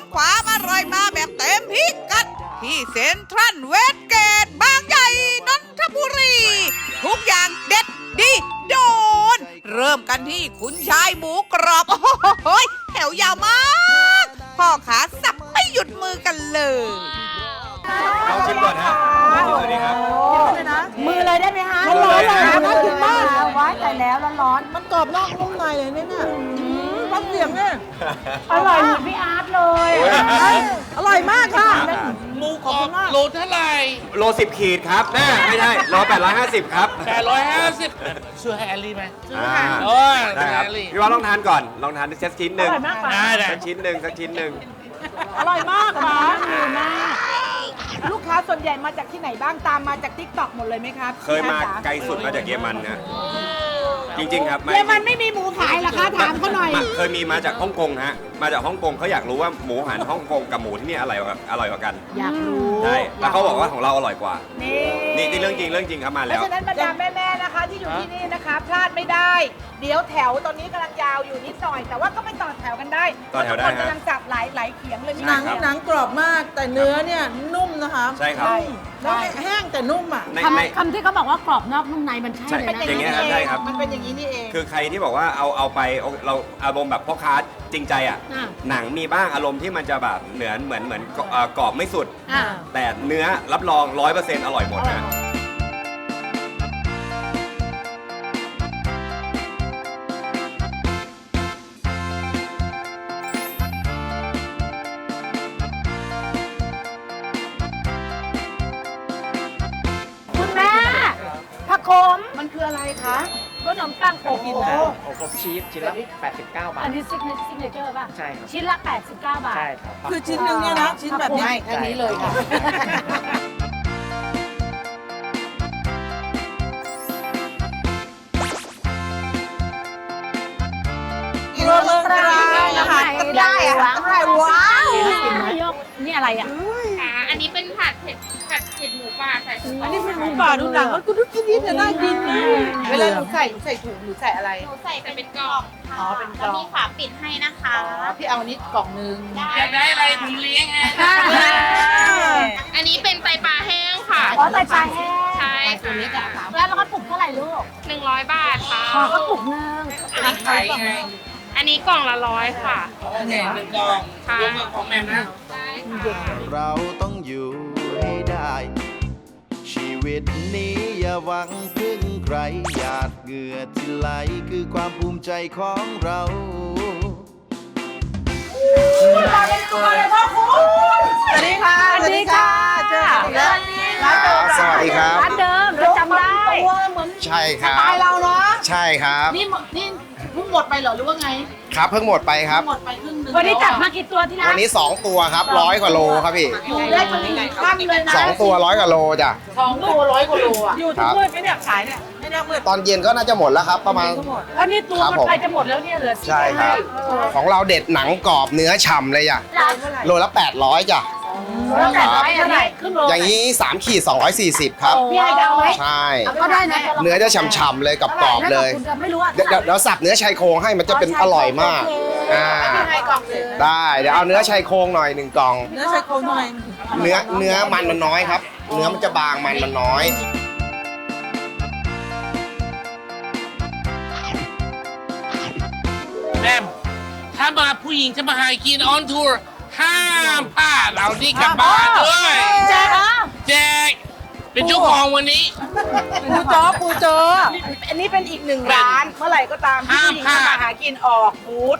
นความอร่อยมาแบบเต็มพิกัด ที่เซ็นทรัลเวสเกตบางใหญ่นนทบุรี ทุกอย่างเด็ดดีโดน เริ่มกันที่คุณชายหมูกรอบ โอ้โหยแถวยาวมาก พ่อขาสับไม่หยุดมือกันเลยลองชิมก่อนฮะชิมสวัสดีครับ มือเลยได้ไหมคะร้อนๆเลยนะน่ากินมากว้ายแต่แล้วร้อนมันกรอบนอกนุ่มในเลยเนี่ย น่ะฟังเสียงเนี่ยๆอร่อยเหมือนพี่อาร์ตเลยโอ้ยอร่อยมากค่ะ หมูกรอบโลเท่าไหร่โลสิบขีดครับน่าไม่ได้โลแปดร้อยห้าสิบครับแปดร้อยห้าสิบซื้อให้แอลลี่ไหมอ่าโอ้ยได้ครับแอลลี่พี่ว่าลองทานก่อนลองทานสักชิ้นหนึ่งได้ได้สักชิ้นหนึ่งสักชิ้นหนึ่งอร่อยมากค่ะลูกค้าส่วนใหญ่มาจากที่ไหนบ้างตามมาจากทิกตอกหมดเลยไหมครับเคยมาไกลสุดมาจากเยอรมันนะ จริง ๆ ครับเยอรมันไม่มีหมูขายเหรอคะถามเขาหน่อยมาเคยมีมาจากฮ่องกงฮะ มาจากฮ่องกงเขาอยากรู้ว่าหมูหันฮ่องกงกับหมูที่นี่อร่อยกว่าอร่อยกว่ากันอยากรู้ใช่แล้วเขาบอกว่าของเราอร่อยกว่า นี่นี่นี่เรื่องจริงเรื่องจริงครับมาเพแล้วราะฉะนั้นบรรดาแม่ๆนะคะ ที่อยู่ที่นี่นะคะพลาดไม่ได้ เดี๋ยวแถวตอนนี้กำลังยาวอยู่นิดหน่อย แต่ว่าก็ไปต่อแถวกันได้ต่อแถวได้ทุกคนฮะ กำลังจับหลายหลายเขียงเลยมีหนังครับหนังกรอบมากแต่เนื้อเนี่ยนุ่มนะคะใช่ครับ นุ่มแล้วแห้งแต่นุ่มอะ ในคในำคำที่เขาบอกว่ากรอบนอกนุ่มในมันใช่ใช่ เลยเป็นนะ อย่างนี้อย่างเงี้ยครับนี่เอใช่งครับ มันเป็นอย่างนี้นี่เอง คือใครที่บอกว่าเอาเอาไปเอาเราอารมณ์แบบพ่อค้าจริงใจอะ อ่า หนังมีบ้างอารมณ์ที่มันจะแบบเหนือนเหมือนเหมือนเอ่อกรอบไม่สุด อ่า แต่เนื้อรับรองร้อยเปอร์เซ็นต์อร่อยหมดนะ ขมมันคืออะไรคะขนมปังโขมกินนะโอ้ผมชีสชิ้นละ89 บาอัท นนี้ซิกเนเจอร์ป่ะใช่ครับ ชิ้นละ 89 บาท ใช่ครับ คือชิ้นหนึ่งเนี่ยนะ ชิ้นแบบนี้ ไม่อันนี้เลยค่ะเริ่มเริ่ม นี่อะไรอะค่ะอันนี้เป็นผัดเผ็ดผัดเผ็ดหมูป่าใส่ถุงอันนี้เป็นหมูป่าดูหนังแล้วก็ดูกินนิดจะน่ากินนะเวลาหนูใส่หนูใส่ถุงหนูใส่อะไร หนูใส่จะเป็นกล่องค่ะอ๋อเป็นกล่อง แล้วมีฝาปิดให้นะคะอ๋อพี่เอาอันนี้กล่องหนึงอยากได้อะไรผมเลี้ยงไงอันนี้เป็นไตปลาแห้งค่ะอ๋อไตปลาแห้งใช่ค่ะแล้วเราก็ปลุกเท่าไหร่ลูกหนึ่งร้อยบาทค่ะขอก็ปลุกนึงอันนี้ขายไงอันนี้กล่องละร้อยค่ะโอเคหนึ่งกล่องค่ะรวมกับของแม่นะได้ค่ะ เราต้องอยู่ให้ได้ ชีวิตนี้อย่าหวังพึ่งใครหยาดเหงื่อที่ไหลคือความภูมิใจของเราสวัสดีค่ะ สวัสดีค่ะเจอกันอีกแล้วร้านเดิมสวัสดีครับร้านเดิมเราจำได้ตัวเหมือนใช่ครับตายเราเนาะใช่ครับ นี่หมดนี่เพิ่ง หมดไปเหรอหรือว่าไงครับเพิ่งหมดไปครับ หมดไปครึ่งหนึงวันนี้จัดมากี่ตัวที่ร้าวันนนี้ 2 ตัวครับร้อยกว่าโลครับพี่อยู่ได้จนถึงค่ำเลยนะสองตัวร้อยกว่าโลจ้ะ สองตัวร้อยกว่าโลอะอยู่ทุกมืดไหมเนี่ยขายเนี่ยไม่ได้มืดตอนเย็นก็น่าจะหมดแล้วครับ ประมาณ แล้วนี่ตัวครับมันผม ไปจะหมดแล้วเนี่ยเหลือใช่ครับ ของเราเด็ดหนังกรอบเนื้อฉ่ำเลยจ้ะโลละ800จ้ะ แล้วแต่ร้อยอะไรครึ่งโลอย่างนี้3ขีด240 ครับ พี่ให้เอาไหมใช่ ก็ได้นะเนื้อจะฉ่ำๆเลยกรอบๆเลยคุณจะไม่รู้ว่าเดี๋ยวเดี๋ยวเดี๋ยวสับเนื้อชายโครงให้มันจะเป็นอร่อยมากอ่าพี่ให้กล่องหนึงได้เดี๋ยวเอาเนื้อชายโครงหน่อยหนึ่งกล่อง เนื้อชายโครงหน่อยเนื้อเนื้อมันมันน้อยครับ เนื้อมันจะบางมันมันน้อยแม่ถ้ามาผู้หญิงจะมาหากินออนทัวร์ ห้ามพลาดเอานี่กลับบ้านด้วยแจ๊คแจกเป็นเจ้าของวันนี้ ปูจอปูจออันนี้เป็นอีกหนึ่งร้านเมื่อไหร่ก็ตามที่ผู้หญิงห้ามพลาด ทำมาหากินออกบูธ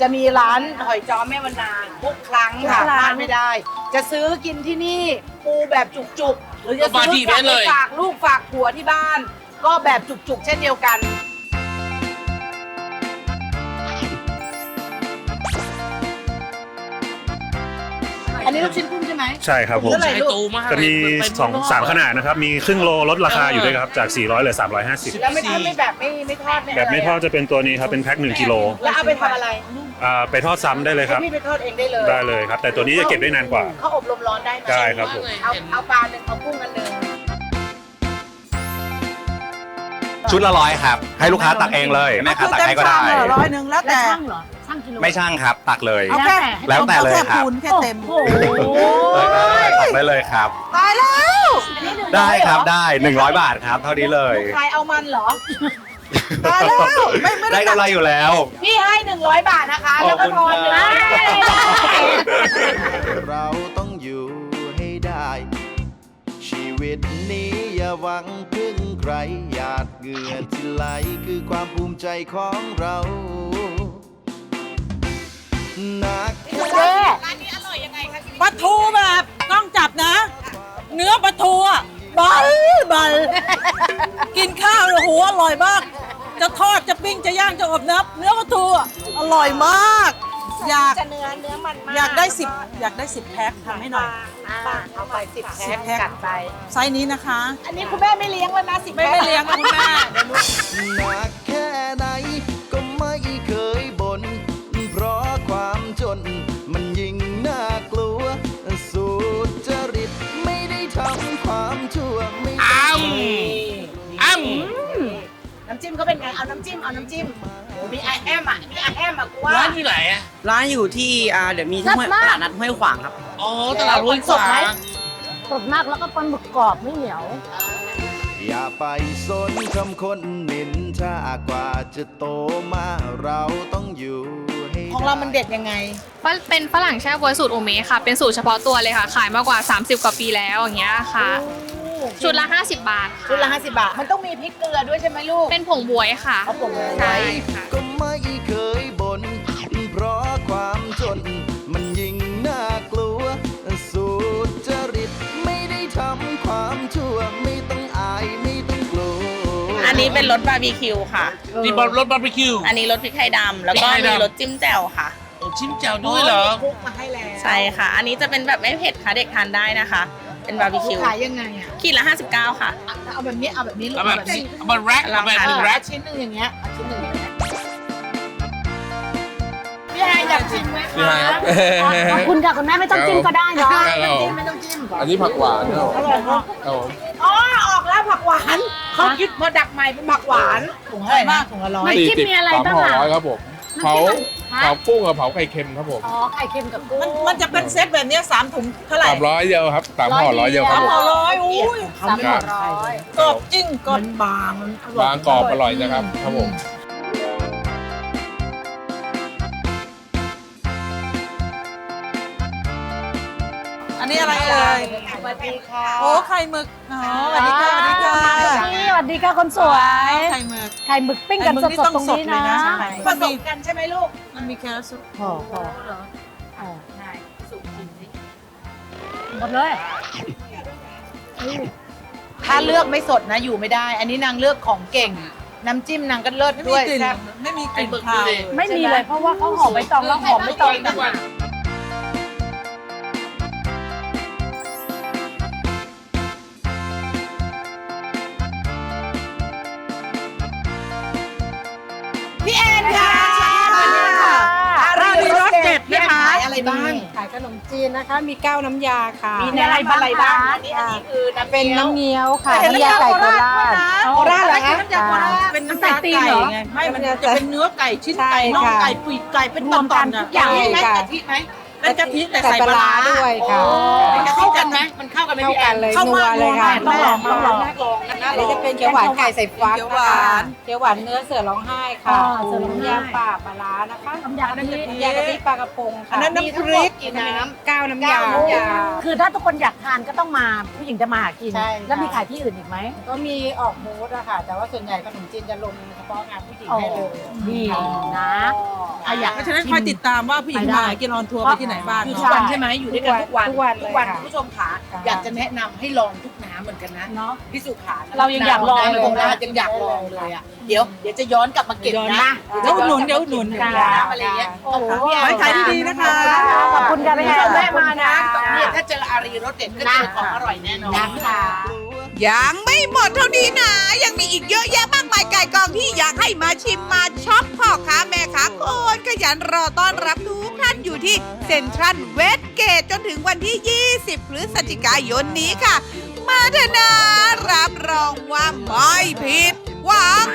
จะมีร้านหอยจ้อแม่วันนาทุกครั้งค่ะพลาดไม่ได้ จะซื้อกินที่นี่ปูแบบจุกๆ หรือจะซื้อกลับไปฝากลูกฝากผัวที่บ้าน ก็แบบจุกๆ เช่นเดียวกัน อันนี้ลูกชิ้นกุ้งใช่ไหม ใช่ครับผม เท่าไหร่ ใช้ลูกตูมากจะมีเลยเป็นสองสามขนาดนะครับ มีครึ่งโลลดราคาอยู่ด้วยครับ จาก 400เหลือ 350 แล้วไม่ถ้าไม่แบบไม่ไม่ทอดไม่แบบไม่ทอดะรจะเป็นตัวนี้ครับ เป็นแพ็ค1กิโลอะแล้วเอาไปทำอะไรอ่าไปทอดซ้ำได้เลยครับให้พี่ไปทอดเองได้เลยได้เลยครับ แต่ตัวนี้จะเก็บได้นานกว่า เขาอบลมร้อนได้ไหมได้ครับผม เอาเอาปลาหนึ่งเอากุ้งอันหนึ่ง ชุดละร้อยครับ ให้ลูกค้าตักเองเลยแม่ค้าตักให้ก็ได้เต็มชามเหรอร้อยหนึ่งแล้วแล้วแต่ช่างเหรอช่างกิโลไม่ช่างครับ ตักเลย เอาแค่แล้วแต่เลยอาครับแปูนแค่เต็ม โอ้โหตักได้เลยครับ ตายแล้วได้ครับได้ 100 บาทครับ เท่านี้เลยใครเอามันเหรอ ตายแล้ว ไม่ไม่ได้ได้กำไรอยู่แล้ว พี่ให้100บาทนะคะ แล้วก็ทอนหนึ่งขอบคุณครับ เราต้องอยู่ให้ได้ ชีวิตนี้อย่า หวังพึ่งใครหยาดเหงื่อที่ไหลคือความภูมิใจของเรานักแค่เจ๊ปลาทูแบบต้องจับนะ เนื้อปลาทูอะบอลบอลกินข้าวโอ้โหอร่อยมาก จะทอดจะปิ้งจะย่างจะอบนื้อเนื้อปลาทูอะอร่อยมาก อยาก จะเนื้อเนื้อมันมากอยากได้สิบอยากได้สิบแพ็คทำให้หน่อยเอาไปสิบสิแพ็บคแพ็ค กัดไป ไซส์นี้นะคะ อันนี้คุณแม่ไม่เลี้ยงแล้วนะสิบไม่ไม่เลี้ยงนะคุณแม่เดี๋ยวหนูหนักแค่ไหนก็ไม่เคยบน่นเพราะความจน มันยิ่งน่ากลัว สุจริตไม่ได้ทำความชั่วไม่ต้อ้องำอ้ำน้ำจิ้มเขาเป็นไง เอาน้ำจิ้ม เอาน้ำจิ้มโอ้มีไอแอมอะ มีไอแอมอะกู ว่าร้านที่ไหนอะร้านอยู่ที่อ่าเดี๋ยวมีที่ห้วยตลาดนัดห้วยขวางครับ อ๋อตลาดห้วยขวางสดมากแล้วก็ปลาหมึกกรอบไม่เหนียว อย่าไปสนคำคนนินถ้ากว่าจะโตมาเราต้องอยู่ให้ของเรามันเด็ดยังไง เป็นฝรั่งแช่บวยสูตรโอเมะค่ะ เป็นสูตรเฉพาะตัวเลยค่ะ ขายมากกว่า 30 กว่าปีแล้วอย่างเงี้ยค่ะ ชุดละ 50 บาทชุดละ 50 บาท มันต้องมีพริกเกลือด้วยใช่ไหมลูก เป็นผงบวยค่ะเขาผงบวยใช่ค่ะก็ไม่เคย จน มันยิ่งน่ากลัวสุจริต ไม่ได้ทำความชั่ว ไม่ต้องอาย ไม่ต้องกลัว อันนี้เป็นรสบาร์บีคิวค่ะ นี่บอลรถบาร์บีคิว อันนี้รสพริกไทยดำแล้วก็พริกไทยมีดำ รสจิ้มแจ่วค่ะ โอ้ชิ้มแจ่วด้วยเหรอคลุกมาให้แล้วใช่ค่ะ อันนี้จะเป็นแบบไม่เผ็ดค่ะเด็กทานได้นะคะ เป็นบาร์บีคิวขายยังไงอะขีดละ 59 ค่ะ เอาแบบนี้เอาแบบนี้ลูกเอาแบบนี้เอามาแร็กเอาแบบเออแร็กชิ้นหนึ่งอย่างเงี้ยเอาชิ้นหนึ่งอย่างเงี้ย อยากชิมไหมนี่คะครับ ขอบคุณค่ะคุณแม่ไม่ต้องจิ้มก็ได้เนาะไม่ต้องจิ้มไม่ต้องจิ้มอันนี้ผักหวานเนาะอร่อยเนาะครับผมอ๋อออกแล้วผักหวานเขาคิดมาดักใหม่เป็นผักหวานถุงเท่าไหร่นะถุงละร้อย น้ำจิ้มมีอะไรบ้างอะครับผมเผาเผากุ้งกับเผาไข่เค็มครับผมอ๋อไข่เค็มกับกุ้ง มันมันจะเป็นเซตแบบเนี้ยสามถุงเท่าไหร่สามร้อยเดียวครับสามห่อร้อยเดียวคสารับมผมห่อร้อยอุ้ยเขาไม่หมดร้อย กรอบจริงกรอบางมันอร่อย บางกรอบอร่อยนะครับครับผม อันนี้อะไรเอ่ยสวัสดีค่ะโอ้ไข่หมึกอ๋อสวัสดีค่ะสวัสดีค่ะนี่สวัสดีค่ะคนสวย ไข่หมึกไข่หมึกปิ้งกันไข่หมึกนี่สดต้องๆตรงนี้สดเลยนะนะใช่ผสมกันใช่ไหมลูก มันมีแครอทซุปพอพอใช่สุกจริงสิหมดเลยถ้าเลือกไม่สดนะอยู่ไม่ได้ อันนี้นางเลือกของเก่ง น้ำจิ้มนางก็เลิศไม่มีด้วยกลิ่นแซ่บไม่มีกลิ่นไอ้หมึกคาวดูดิเลยไม่มีเลยเพราะว่าเขาหอมใบตองแล้วหอมใบตองทุกวัน พี่แอนค่ะสวัสดีค่ะอารีรสเด็ดพี่นะแอนคะขายอะไรบ้าง ขายขนมจีนนะคะ มีก้าวน้ำยาค่ะ มีมีอะไรน้ำอะไรบ้าบ้างงอันนี้อันนี้คือน้ำเป็นน้ำเงี้ยวเงี้ยวค่ะน้ำยาไก่โคราชโคราชเหรอคะน้ำยาโคราชเป็นน้ำยาใส่ตีนไก่เหรอไงไม่มันจะเป็นเนื้อไก่ชิ้นใช่ไก่น่องค่ะไก่ปีกไก่เป็นตอนๆนะทุกอย่างมีไหมค่ะกะทิไหม เป็นกะทิแต่ใส่ปลาร้าด้วยค่ะโอ้มันเข้ากันไหมมันเข้ากันไหมเข้าพี่แอกันนเลยเข้านัมาวเลยค่ะนัวมากต้องลองต้องลองน่าลองนะอันนี้จะเป็นเขียวหวานไก่ใส่ฟักเขียวนะหวาคะนเขียวหวานเนื้อเสือร้องไห้ค่ะอ๋อเสือร้องไห้ น้ำยาป่าปลาร้านะคะน้ำยากะทิน้ำยาน้ำยากะทิปลากระพงอัค่ะนนั้นน้ำพริกกี่น้ำก้าวน้ำยาก้าวน้ำยา คือถ้าทุกคนอยากทานก็ต้องมาผู้หญิงจะมาหากิน ใช่แล้วมีขายที่อื่นอีกไหม ก็มีออกบูธอะค่ะ แต่ว่าส่วนใหญ่ขนมจีนจะลงเฉพาะงานผู้หญิงอ๋อให้เลย ดีนะ อะอยากเพราะฉะนั้นคอยติดตามว่าผู้หญิงไปได้มาหากินออนทัวร์ไปที่ไหนบ้างอยู่ทุกวันใช่ไหมอยู่ด้วยกันทุกวันทุกวันเลยทุกวันค่ะคุณผู้ชมขาค่ะอยากจะแนะนำให้ลองทุกน้ำเหมือนกันนะเนาะ พี่สุขาเรายังอยากลองเลยโคราชยังอยากลองเลยอะเดี๋ยวเดี๋ยวจะย้อนกลับมาเก็บนะเดี๋ยวอุดหนุนเดี๋ยวอุดหนุนค่ะน้ำอะไรเงี้ยโอ้โหพี่แอนขอให้ขายดีๆนะคะ ขอบคุณค่ะพี่แอนแวะมานะเนี่ยถ้าเจออารีรสเด็ดก็เจอของอร่อยแน่นอน นะคะ ยังไม่หมดเท่านี้นะ ยังมีอีกเยอะแยะมากมายไก่กองที่อยากให้มาชิมมาช็อปพ่อค้าแม่ ฉันรอต้อนรับทุกท่านอยู่ที่เซ็นทรัลเวสเกตจนถึงวันที่ 20 พฤศจิกายนนี้ค่ะ มาเถอะนะรับรองว่าไม่ผิดหวัง